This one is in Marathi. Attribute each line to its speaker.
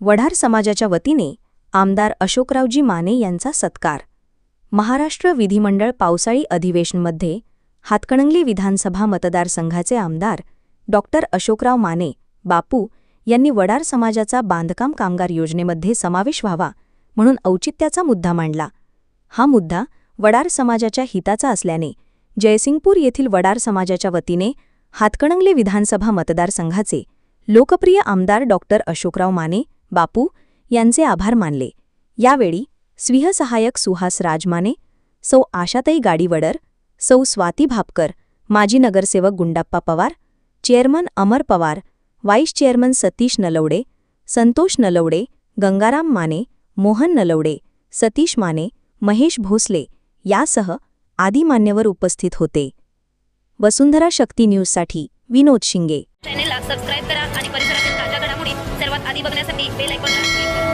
Speaker 1: वढार समाजाच्या वतीने आमदार अशोकरावजी माने यांचा सत्कार. महाराष्ट्र विधिमंडळ पावसाळी अधिवेशनमध्ये हातकणंगली विधानसभा मतदारसंघाचे आमदार डॉक्टर अशोकराव माने बापू यांनी वडार समाजाचा बांधकाम कामगार योजनेमध्ये समावेश व्हावा म्हणून औचित्याचा मुद्दा मांडला. हा मुद्दा वडार समाजाच्या हिताचा असल्याने जयसिंगपूर येथील वडार समाजाच्या वतीने हातकणंगले विधानसभा मतदारसंघाचे लोकप्रिय आमदार डॉक्टर अशोकराव माने बापू यांचे आभार मानले. यावेळी स्विहसहायक सुहास राजमाने सौ आशाताई गाडीवडर सौ स्वाती भापकर माजी नगरसेवक Gundappa Pawar chairman Amar Pawar vice chairman Satish Nalawade Santosh Nalawade Gangaram Mane Mohan Nalawade Satish Mane Mahesh Bhosale यासह आदी मान्यवर उपस्थित होते. वसुंधरा शक्ती न्यूजसाठी विनोद शिंगे.
Speaker 2: चॅनेलला सबस्क्राईब करा आणि माहिती बघण्यासाठी बेल आयकॉनला क्लिक करा.